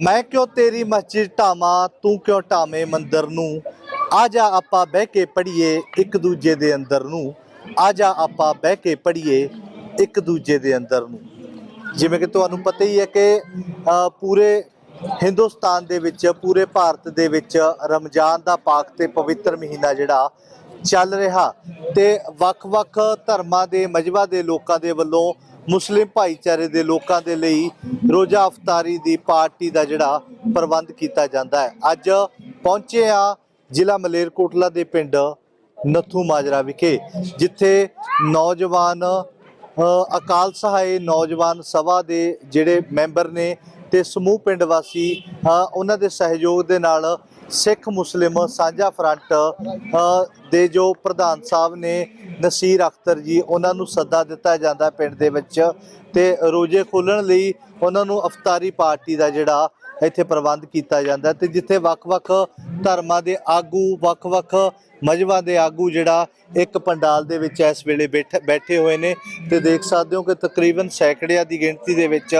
ਮੈਂ ਕਿਉਂ ਤੇਰੀ ਮਸਜਿਦ ਢਾਵਾਂ, ਤੂੰ ਕਿਉਂ ਢਾਵੇਂ ਮੰਦਰ ਨੂੰ? ਆ ਜਾ ਆਪਾਂ ਬਹਿ ਕੇ ਪੜੀਏ ਇੱਕ ਦੂਜੇ ਦੇ ਅੰਦਰ ਨੂੰ। ਆ ਜਾ ਆਪਾਂ ਬਹਿ ਕੇ ਪੜੀਏ ਇੱਕ ਦੂਜੇ ਦੇ ਅੰਦਰ ਨੂੰ। ਜਿਵੇਂ ਕਿ ਤੁਹਾਨੂੰ ਪਤਾ ਹੀ ਹੈ ਕਿ ਪੂਰੇ ਹਿੰਦੁਸਤਾਨ ਦੇ ਵਿੱਚ, ਪੂਰੇ ਭਾਰਤ ਦੇ ਵਿੱਚ ਰਮਜ਼ਾਨ ਦਾ ਪਾਕ ਤੇ ਪਵਿੱਤਰ ਮਹੀਨਾ ਜਿਹੜਾ ਚੱਲ ਰਿਹਾ ਤੇ ਵੱਖ-ਵੱਖ ਧਰਮਾਂ ਦੇ ਮਜਬਾ ਦੇ ਲੋਕਾਂ ਦੇ ਵੱਲੋਂ ਮੁਸਲਿਮ ਭਾਈਚਾਰੇ ਦੇ ਲੋਕਾਂ ਦੇ ਲਈ ਰੋਜ਼ਾ ਅਫਤਾਰੀ ਦੀ ਪਾਰਟੀ ਦਾ ਜਿਹੜਾ ਪ੍ਰਬੰਧ ਕੀਤਾ ਜਾਂਦਾ ਹੈ। ਅੱਜ ਪਹੁੰਚੇ ਆ ਜ਼ਿਲ੍ਹਾ ਮਲੇਰਕੋਟਲਾ ਦੇ ਪਿੰਡ ਨੱਥੂ ਮਾਜਰਾ ਵਿਖੇ, ਜਿੱਥੇ ਨੌਜਵਾਨ ਅਕਾਲ ਸਹਾਇ ਨੌਜਵਾਨ ਸਭਾ ਦੇ ਜਿਹੜੇ ਮੈਂਬਰ ਨੇ ਤੇ ਸਮੂਹ ਪਿੰਡ ਵਾਸੀ ਉਹਨਾਂ ਦੇ ਸਹਿਯੋਗ ਦੇ ਨਾਲ ਸਿੱਖ ਮੁਸਲਿਮ ਸਾਂਝਾ ਫਰੰਟ ਦੇ ਜੋ ਪ੍ਰਧਾਨ ਸਾਹਿਬ ਨੇ ਨਸੀਰ ਅਖਤਰ ਜੀ, ਉਹਨਾਂ ਨੂੰ ਸੱਦਾ ਦਿੱਤਾ ਜਾਂਦਾ ਪਿੰਡ ਦੇ ਵਿੱਚ ਤੇ ਰੋਜ਼ੇ ਖੋਲਣ ਲਈ ਉਹਨਾਂ ਨੂੰ ਅਫਤਾਰੀ ਪਾਰਟੀ ਦਾ ਜਿਹੜਾ ਇੱਥੇ ਪ੍ਰਬੰਧ ਕੀਤਾ ਜਾਂਦਾ ਤੇ ਜਿੱਥੇ ਵੱਖ-ਵੱਖ ਧਰਮਾਂ ਦੇ ਆਗੂ, ਵੱਖ-ਵੱਖ ਮਜਬਾਂ ਦੇ ਆਗੂ ਜਿਹੜਾ ਇੱਕ ਪੰਡਾਲ ਦੇ ਵਿੱਚ ਇਸ ਵੇਲੇ ਬੈਠੇ ਬੈਠੇ ਹੋਏ ਨੇ ਤੇ ਦੇਖ ਸਕਦੇ ਹੋ ਕਿ ਤਕਰੀਬਨ ਸੈਂਕੜਿਆਂ ਦੀ ਗਿਣਤੀ ਦੇ ਵਿੱਚ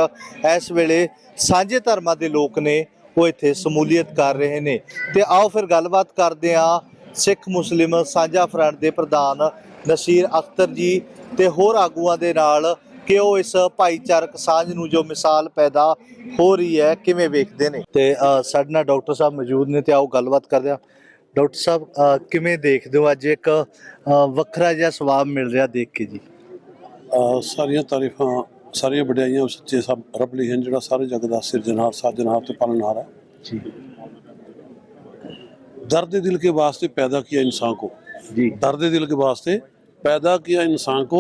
ਇਸ ਵੇਲੇ ਸਾਂਝੇ ਧਰਮਾਂ ਦੇ ਲੋਕ ਨੇ ਉਹ ਇੱਥੇ ਸਮੂਲੀਅਤ ਕਰ ਰਹੇ ਨੇ। ਤੇ ਆਓ ਫਿਰ ਗੱਲਬਾਤ ਕਰਦੇ ਹਾਂ ਸਿੱਖ ਮੁਸਲਿਮ ਸਾਂਝਾ ਫਰੰਟ ਦੇ ਪ੍ਰਧਾਨ ਨਸੀਰ ਅਖਤਰ ਜੀ ਤੇ ਹੋਰ ਆਗੂਆਂ ਦੇ ਨਾਲ ਕਿ ਉਹ ਇਸ ਭਾਈਚਾਰਕ ਸਾਂਝ ਨੂੰ ਜੋ ਮਿਸਾਲ ਪੈਦਾ ਹੋ ਰਹੀ ਹੈ, ਕਿਵੇਂ ਵੇਖਦੇ ਨੇ? ਤੇ ਸਾਡੇ ਨਾਲ ਡਾਕਟਰ ਸਾਹਿਬ ਮੌਜੂਦ ਨੇ ਤੇ ਆਓ ਗੱਲਬਾਤ ਕਰਦੇ ਹਾਂ। ਡਾਕਟਰ ਸਾਹਿਬ ਕਿਵੇਂ ਦੇਖਦੇ ਹੋ? ਅੱਜ ਇੱਕ ਵੱਖਰਾ ਜਿਹਾ ਸਵਾਬ ਮਿਲ ਰਿਹਾ ਦੇਖ ਕੇ ਜੀ। ਸਾਰੀਆਂ ਤਾਰੀਫਾਂ ਸਾਰੀਆਂ ਵਡਿਆਈਆਂ ਉਸ ਸੱਚੇ ਸਭ ਰੱਬ ਲਈ ਹਨ ਜਿਹੜਾ ਸਾਰੇ ਜਗ ਦਾ ਸਿਰਜਣਹਾਰ ਸਾਜਣਹਾਰ ਤੇ ਪਾਲਣਹਾਰ ਹੈ ਜੀ दर्द दिल के वास्ते पैदा किया इंसान को ਜੀ दर्द दिल के वास्ते पैदा किया इंसान को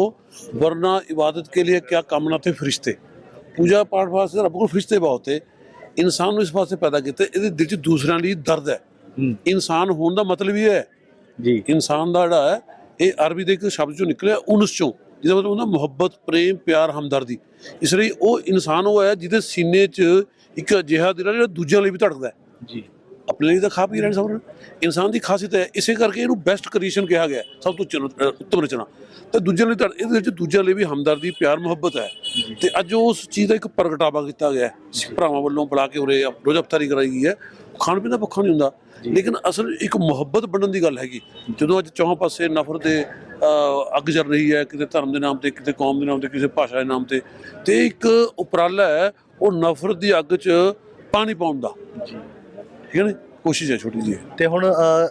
वरना इबादत के लिए क्या कामना थे फरिश्ते पूजा पाठ वास्ते रब को फरिश्ते बहुत थे ਇਨਸਾਨ ਨੂੰ ਇਸ ਵਾਸਤੇ ਪੈਦਾ ਕੀਤਾ ਇਹਦੇ ਦਿਲ 'ਚ ਦੂਸਰਿਆਂ ਲਈ ਦਰਦ ਹੈ ਹੂੰ, ਇਨਸਾਨ ਹੋਣ ਦਾ ਮਤਲਬ ਇਹ ਹੈ ਜੀ ਇਨਸਾਨ ਦਾ ਜਿਹੜਾ ਹੈ ਇਹ ਅਰਬੀ ਦੇ ਇੱਕ ਸ਼ਬਦ ਚੋਂ ਨਿਕਲਿਆ ਉਨਸ ਚੋਂ ਜਿਹਦਾ ਮਤਲਬ ਹੁੰਦਾ ਮੁਹੱਬਤ, ਪ੍ਰੇਮ, ਪਿਆਰ, ਹਮਦਰਦੀ। ਇਸ ਲਈ ਉਹ ਇਨਸਾਨ ਉਹ ਹੈ ਜਿਹਦੇ ਸੀਨੇ 'ਚ ਇੱਕ ਅਜਿਹਾ ਦਿਲ ਹੈ ਜਿਹੜਾ ਦੂਜਿਆਂ ਲਈ ਵੀ ਧੜਕਦਾ ਹੈ। ਜੀ। ਆਪਣੇ ਲਈ ਤਾਂ ਖਾ ਪੀ ਰਹੇ ਨੇ। ਸਭ ਇਨਸਾਨ ਦੀ ਖਾਸੀਅਤ ਹੈ ਇਸੇ ਕਰਕੇ ਇਹਨੂੰ ਬੈਸਟ ਕ੍ਰੀਏਸ਼ਨ ਕਿਹਾ ਗਿਆ ਸਭ ਤੋਂ ਉੱਤਮ ਰਚਨਾ। ਤੇ ਦੂਜਿਆਂ ਲਈ ਧੜ ਇਹਦੇ ਵਿੱਚ ਦੂਜਿਆਂ ਲਈ ਵੀ ਹਮਦਰਦੀ ਪਿਆਰ ਮੁਹੱਬਤ ਹੈ। ਤੇ ਅੱਜ ਉਸ ਚੀਜ਼ ਦਾ ਇੱਕ ਪ੍ਰਗਟਾਵਾ ਕੀਤਾ ਗਿਆ ਭਰਾਵਾਂ ਵੱਲੋਂ ਬੁਲਾ ਕੇ ਉਰੇ ਰੋਜ਼ ਅਫਤਾਰੀ ਕਰਾਈ ਗਈ ਹੈ। ਖਾਣ ਪੀਣ ਦਾ ਭੁੱਖਾ ਨਹੀਂ ਹੁੰਦਾ। ਲੇਕਿਨ ਅਸਲ ਇੱਕ ਮੁਹੱਬਤ ਬਣਨ ਦੀ ਗੱਲ ਹੈਗੀ। ਜਦੋਂ ਅੱਜ ਚੌਹਾਂ ਪਾਸੇ ਨਫ਼ਰਤ ਦੇ ਅੱਗ ਚੱਲ ਰਹੀ ਹੈ ਕਿਤੇ ਧਰਮ ਦੇ ਨਾਮ ਤੇ ਕਿਤੇ ਕੌਮ ਦੇ ਨਾਮ ਤੇ ਕਿਸੇ ਭਾਸ਼ਾ ਦੇ ਨਾਮ ਤੇ ਤੇ ਇੱਕ ਉਪਰਾਲਾ ਹੈ ਉਹ ਨਫ਼ਰਤ ਦੀ ਅੱਗ 'ਚ ਪਾਣੀ ਪਾਉਣ ਦਾ। ਜੀ। ਠੀਕ ਹੈ ਨਾ ਕੋਸ਼ਿਸ਼ ਹੈ ਛੋਟੀ ਜਿਹੀ। ਤੇ ਹੁਣ ਅ,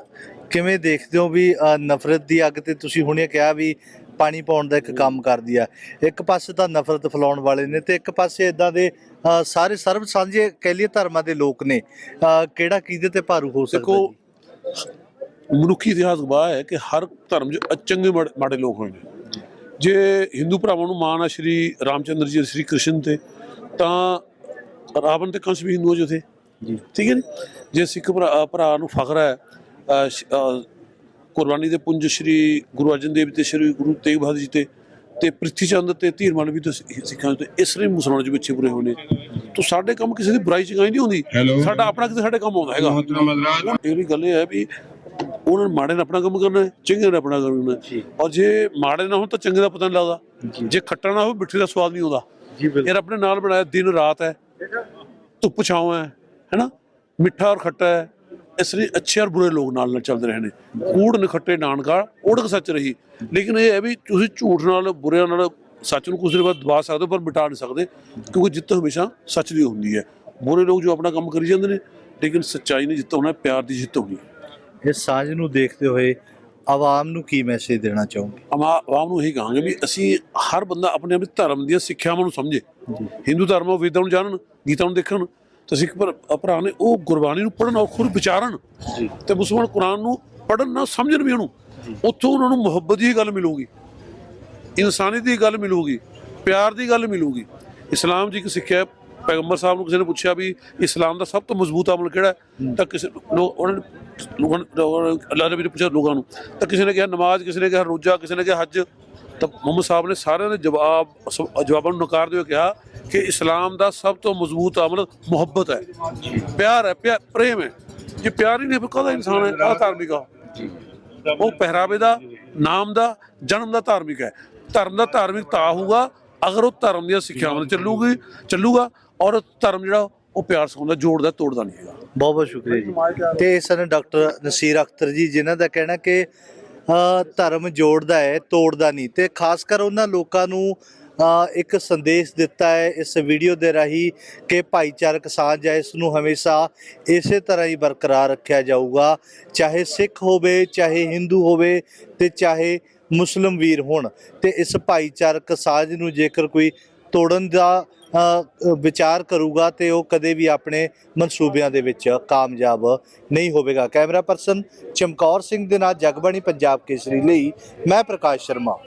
ਕਿਵੇਂ ਦੇਖਦੇ ਹੋ ਵੀ ਅ, ਨਫ਼ਰਤ ਦੀ ਅੱਗ ਤੇ ਤੁਸੀਂ ਹੁਣੇ ਕਿਹਾ ਵੀ ਪਾਣੀ ਪਾਉਣ ਦਾ ਇੱਕ ਕੰਮ ਕਰਦੀ ਆ। ਇੱਕ ਪਾਸੇ ਤਾਂ ਨਫ਼ਰਤ ਫੈਲਾਉਣ ਵਾਲੇ ਨੇ ਤੇ ਇੱਕ ਪਾਸੇ ਇਦਾਂ ਦੇ ਅ, ਸਾਰੇ ਸਰਬ ਸਾਂਝੇ ਕਹਿ ਲਈਏ ਧਰਮਾਂ ਦੇ ਲੋਕ ਨੇ। ਅ, ਕਿਹੜਾ ਕਿਹਦੇ ਤੇ ਭਾਰੂ ਹੋ ਸਕਦਾ ਦੇਖੋ ਜੀ? ਮਨੁੱਖੀ ਇਤਿਹਾਸ ਗਵਾਹ ਹੈ ਕਿ ਹਰ ਧਰਮ 'ਚ ਚੰਗੇ ਮਾੜੇ- ਮਾੜੇ ਲੋਕ ਹੋਏ ਨੇ। ਜੇ ਹਿੰਦੂ ਭਰਾਵਾਂ ਨੂੰ ਮਾਣ ਆ ਸ਼੍ਰੀ ਰਾਮਚੰਦਰ ਜੀ ਸ਼੍ਰੀ ਕ੍ਰਿਸ਼ਨ ਤੇ ਤਾਂ ਰਾਵਣ ਤੇ ਕੰਸ ਵੀ ਹਿੰਦੂ ਜੋ ਥੇ ਠੀਕ ਹੈ ਜੀ। ਜੇ ਸਿੱਖ ਭਰਾ ਭਰਾ ਨੂੰ ਫਖਰ ਹੈ ਕੁਰਬਾਨੀ ਦੇ ਪੁੰਜ ਸ਼੍ਰੀ ਗੁਰੂ ਅਰਜਨ ਦੇਵ ਤੇ ਸ਼੍ਰੀ ਗੁਰੂ ਤੇਗ ਬਹਾਦਰ ਜੀ ਤੇ ਤੇ ਪ੍ਰਿਥੀ ਚੰਦ ਤੇ ਧੀਰਮਨ ਵੀ ਤਾਂ ਸਿੱਖਾਂ ਤੇ ਇਸ ਲਈ ਮੁਸਲਮਾਨ ਦੇ ਪਿੱਛੇ ਬੁਰੇ ਹੋਣੇ। ਤੋ ਸਾਡੇ ਕੰਮ ਕਿਸੇ ਦੀ ਬੁਰਾਈ ਚ ਗਾਈ ਨਹੀਂ ਹੁੰਦੀ। ਸਾਡਾ ਆਪਣਾ ਕਿਸੇ ਸਾਡੇ ਕੰਮ ਆਉਂਦਾ ਹੈਗਾ। ਇਹ ਵੀ ਗੱਲ ਇਹ ਹੈ ਵੀ ਉਹਨਾਂ ਨੇ ਮਾੜੇ ਨੇ ਆਪਣਾ ਕੰਮ ਕਰਨਾ ਹੈ ਚੰਗੇ ਨੇ ਆਪਣਾ ਕੰਮ ਕਰਨਾ ਹੈ। ਔਰ ਜੇ ਮਾੜੇ ਨਾ ਹੋਣ ਤਾਂ ਚੰਗੇ ਦਾ ਪਤਾ ਨਹੀਂ ਲੱਗਦਾ। ਜੇ। ਖੱਟਾ ਨਾ ਹੋਵੇ ਮਿੱਠੇ ਦਾ ਸਵਾਦ ਨਹੀਂ ਆਉਂਦਾ। ਯਾਰ ਆਪਣੇ ਨਾਲ ਬਣਾਇਆ ਦਿਨ ਰਾਤ ਹੈ। ਧੁੱਪ ਛਾਵਾਂ ਹੈ। ਹੈਨਾ? ਮਿੱਠਾ ਔਰ ਖੱਟਾ ਹੈ। ਇਸ ਲਈ ਅੱਛੇ ਔਰ ਬੁਰੇ ਲੋਕ ਨਾਲ ਨਾਲ ਚੱਲਦੇ ਰਹੇ ਨੇ। ਕੂੜ ਨਖੱਟੇ ਨਾਨਕਾ ਓੜਕ ਸੱਚ ਰਹੀ। ਲੇਕਿਨ ਇਹ ਹੈ ਵੀ ਤੁਸੀਂ ਝੂਠ ਨਾਲ ਬੁਰਿਆਂ ਨਾਲ ਸੱਚ ਨੂੰ ਕੁਝ ਦੇਰ ਬਾਅਦ ਦਬਾ ਸਕਦੇ ਹੋ ਪਰ ਮਿਟਾ ਨਹੀਂ ਸਕਦੇ ਕਿਉਂਕਿ ਜਿੱਤ ਹਮੇਸ਼ਾ ਸੱਚ ਦੀ ਹੁੰਦੀ ਹੈ। ਬੁਰੇ ਲੋਕ ਜੋ ਆਪਣਾ ਕੰਮ ਕਰੀ ਜਾਂਦੇ ਨੇ ਲੇਕਿਨ ਸੱਚਾਈ ਨੇ ਜਿੱਤ ਹੋਣਾ ਹੈ, ਪਿਆਰ ਦੀ ਜਿੱਤ ਹੋਣੀ ਹੈ। ਇਸ ਸਾਂਝ ਨੂੰ ਦੇਖਦੇ ਹੋਏ ਆਵਾਮ ਨੂੰ ਕੀ ਮੈਸੇਜ ਦੇਣਾ ਚਾਹੋਗੇ? ਆਵਾਮ ਨੂੰ ਇਹੀ ਕਹਾਂਗੇ ਵੀ ਅਸੀਂ ਹਰ ਬੰਦਾ ਆਪਣੇ ਆਪਣੇ ਧਰਮ ਦੀਆਂ ਸਿੱਖਿਆਵਾਂ ਨੂੰ ਸਮਝੇ। ਹਿੰਦੂ ਧਰਮ ਉਹ ਵੇਦਾਂ ਨੂੰ ਜਾਣਨ ਗੀਤਾ ਨੂੰ ਦੇਖਣ ਤੇ ਸਿੱਖ ਭਰਾ ਨੇ ਉਹ ਗੁਰਬਾਣੀ ਨੂੰ ਪੜ੍ਹਨ ਔਰ ਖੁਦ ਵਿਚਾਰਨ ਜੀ। ਤੇ ਮੁਸਲਮਾਨ ਕੁਰਾਨ ਨੂੰ ਪੜ੍ਹਨ ਨਾ ਸਮਝਣ ਵੀ ਉਹਨੂੰ ਉੱਥੋਂ ਉਹਨਾਂ ਨੂੰ ਮੁਹੱਬਤ ਦੀ ਗੱਲ ਮਿਲੂਗੀ ਇਨਸਾਨੀਅਤ ਦੀ ਗੱਲ ਮਿਲੂਗੀ ਪਿਆਰ ਦੀ ਗੱਲ ਮਿਲੂਗੀ। ਇਸਲਾਮ ਜੀ ਇੱਕ ਸਿੱਖਿਆ ਪੈਗੰਬਰ ਸਾਹਿਬ ਨੂੰ ਕਿਸੇ ਨੇ ਪੁੱਛਿਆ ਵੀ ਇਸਲਾਮ ਦਾ ਸਭ ਤੋਂ ਮਜ਼ਬੂਤ ਅਮਲ ਕਿਹੜਾ ਤਾਂ ਕਿਸੇ ਉਹਨਾਂ ਨੇ ਲੋਕਾਂ ਨੇ ਅੱਲਾਹ ਨੇ ਪੁੱਛਿਆ ਲੋਕਾਂ ਨੂੰ। ਤਾਂ ਕਿਸੇ ਨੇ ਕਿਹਾ ਨਮਾਜ਼ ਕਿਸੇ ਨੇ ਕਿਹਾ ਰੋਜ਼ਾ ਕਿਸੇ ਨੇ ਕਿਹਾ ਹੱਜ। ਤਾਂ ਮੁਹੰਮਦ ਸਾਹਿਬ ਨੇ ਸਾਰਿਆਂ ਦੇ ਜਵਾਬ ਜਵਾਬਾਂ ਨੂੰ ਨਕਾਰਦੇ ਹੋਏ ਕਿਹਾ ਕਿ ਇਸਲਾਮ ਦਾ ਸਭ ਤੋਂ ਮਜ਼ਬੂਤ ਅਮਲ ਮੁਹੱਬਤ ਹੈ। ਪਿਆਰ ਹੈ, ਪਿਆ- ਪ੍ਰੇਮ ਹੈ। ਜੇ ਪਿਆਰ ਹੀ ਨਹੀਂ, ਫਿਰ ਕਾਹਦਾ ਇਨਸਾਨ ਹੈ? ਕਾਹਦਾ ਧਾਰਮਿਕ ਆ? ਉਹ ਪਹਿਰਾਵੇ ਦਾ, ਨਾਮ ਦਾ, ਜਨਮ ਦਾ ਧਾਰਮਿਕ ਹੈ। ਧਰਮ ਦਾ ਧਾਰਮਿਕ ਤਾਂ ਹੋਊਗਾ ਅਗਰ ਉਹ ਧਰਮ ਦੀਆਂ ਸਿੱਖਿਆਵਾਂ ਚੱਲੂਗੀ, ਚੱਲੂਗਾ ਔਰ ਧਰਮ ਜਿਹੜਾ, ਉਹ ਪਿਆਰ ਸਿਖਾਉਂਦਾ, ਜੋੜਦਾ, ਤੋੜਦਾ ਨਹੀਂ ਹੈਗਾ। ਬਹੁਤ ਬਹੁਤ ਸ਼ੁਕਰੀਆ ਜੀ। ਤੇ ਇਹ ਸਨ ਡਾਕਟਰ ਨਸੀਰ ਅਖਤਰ ਜੀ, ਜਿਨ੍ਹਾਂ ਦਾ ਕਹਿਣਾ ਕਿ ਧਰਮ ਜੋੜਦਾ ਹੈ, ਤੋੜਦਾ ਨਹੀਂ। ਤੇ ਖਾਸ ਕਰ ਉਹਨਾਂ ਲੋਕਾਂ ਨੂੰ ਇੱਕ ਸੰਦੇਸ਼ ਦਿੱਤਾ ਹੈ ਇਸ ਵੀਡੀਓ ਦੇ ਰਾਹੀਂ ਕਿ ਭਾਈਚਾਰਕ ਸਾਂਝ ਹੈ, ਇਸ ਨੂੰ ਹਮੇਸ਼ਾ ਇਸੇ ਤਰ੍ਹਾਂ ਹੀ ਬਰਕਰਾਰ ਰੱਖਿਆ ਜਾਊਗਾ। ਚਾਹੇ ਸਿੱਖ ਹੋਵੇ, ਚਾਹੇ ਹਿੰਦੂ ਹੋਵੇ ਤੇ ਚਾਹੇ ਮੁਸਲਮ ਵੀਰ ਹੋਣ। ਤੇ ਇਸ ਭਾਈਚਾਰਕ ਸਾਂਝ ਨੂੰ ਜੇਕਰ ਕੋਈ ਤੋੜਨ ਦਾ ਵਿਚਾਰ ਕਰੂਗਾ ਤੇ ਉਹ ਕਦੇ ਵੀ ਆਪਣੇ ਮਨਸੂਬਿਆਂ ਦੇ ਵਿੱਚ ਕਾਮਯਾਬ ਨਹੀਂ ਹੋਵੇਗਾ। ਕੈਮਰਾ ਪਰਸਨ ਚਮਕੌਰ ਸਿੰਘ ਦੇ ਨਾਲ ਜਗਬਾਣੀ, ਪੰਜਾਬ ਕੇਸਰੀ ਲਈ ਮੈਂ ਪ੍ਰਕਾਸ਼ ਸ਼ਰਮਾ।